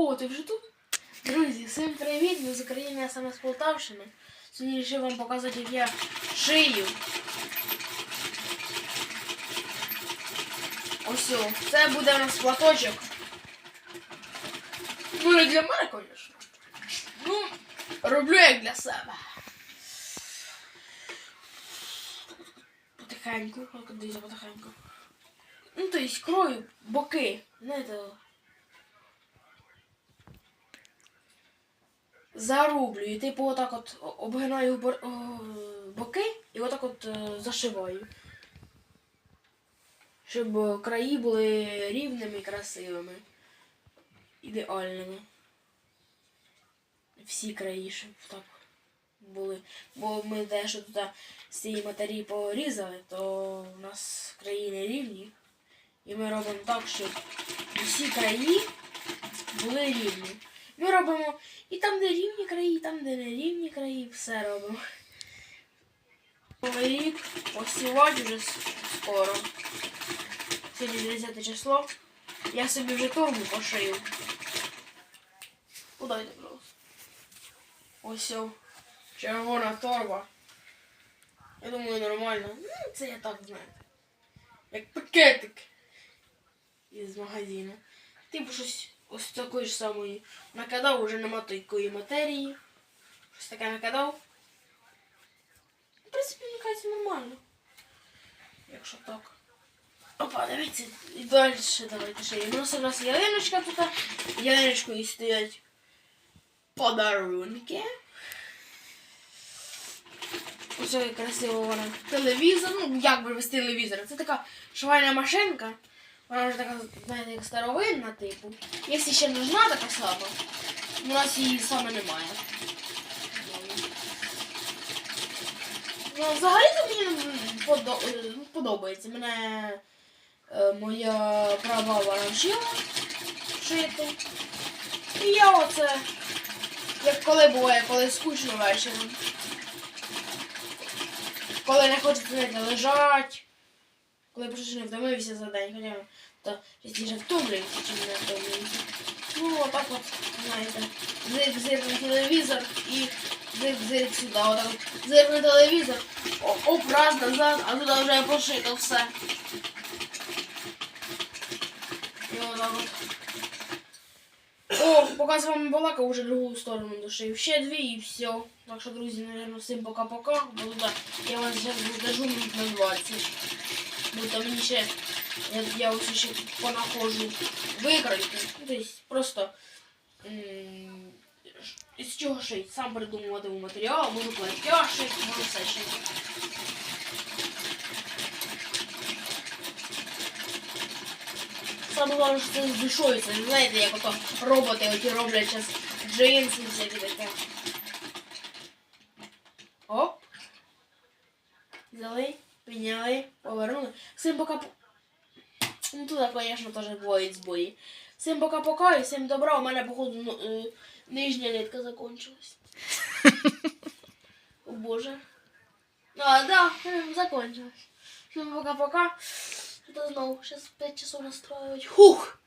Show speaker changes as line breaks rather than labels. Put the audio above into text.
ти вже тут? Друзі, всім привіт! Ми з України, а саме з Полтавщини. Сьогодні вирішив вам показати, як я шию. Ось, о, це буде у нас платочок. Ну, не для мене, звісно. Ну, роблю як для себе. Потихеньку, дивіться, потихеньку. Ну, то есть крою боки. Знаєте. Зарублюю. Типу отак от обгинаю бор- боки і отак от е, зашиваю. Щоб краї були рівними і красивими. Ідеальними. Всі краї, щоб так були. Бо ми дещо тут з цієї матерії порізали, то у нас краї не рівні. І ми робимо так, щоб усі краї були рівні. Ми робимо і там, де рівні краї, і там, де не рівні краї, все робимо. Новий рік посівати вже скоро. Сьогодні 10 число. Я собі вже торбу пошию. Подайте, будь. Ось о, червона торба. Я думаю, нормально. Ну, це я так знаю. Як пакетик із магазину. Типу щось ось такої ж самої накидав, уже нема такої матерії. Щось таке накидав. В принципі, мені кажеться, нормально. Якщо так. Опа, дивіться, і далі давайте ще. У нас у нас ялиночка тут, ялиночкою стоять подарунки. Ось красиво вона. Телевізор, ну як би без телевізора. Це така швейна машинка. Вона вже така, знаєте, як старовинна, типу. Якщо ще нужна така сама, у нас її саме немає. Ну, взагалі то мені е, подобається. Мене е, моя права вона вчила шити. І я оце, як коли буває, коли скучно вечором. Коли не хочеться лежать. Коли просто не втомився за день, хоча то частіше втомлююся, чим не втомлююся. Ну, отак от, знаєте, зирк-зирк на телевізор і зирк-зирк сюди. Отак от зирк на телевізор, о- оп, раз назад, а туди вже пошито все. І отак от. О, поки з балака, вже другу сторону дошив. Ще дві і все. Так що, друзі, наверное, всім пока-пока. Я вас зараз задержу минут на 20. Бо там ще, я, я ось ще. Ну, то есть просто із чого шить. Сам придумуватиму матеріал, можу плаття шити, можу все шити. Саме головне, що це з душою, це не знаєте, як ото роботи, які роблять зараз джинси, всякі таке. Оп. Взяли, підняли, повернули. Всім пока. по- Ну туди, звісно, теж бувають збої. Всім пока-пока і всім добра. У мене, походу, ну, е, нижня нитка закончилась. О боже. А, да, закончилась. Всім пока-пока. Это знову, сейчас 5 часов настраивать. Хух!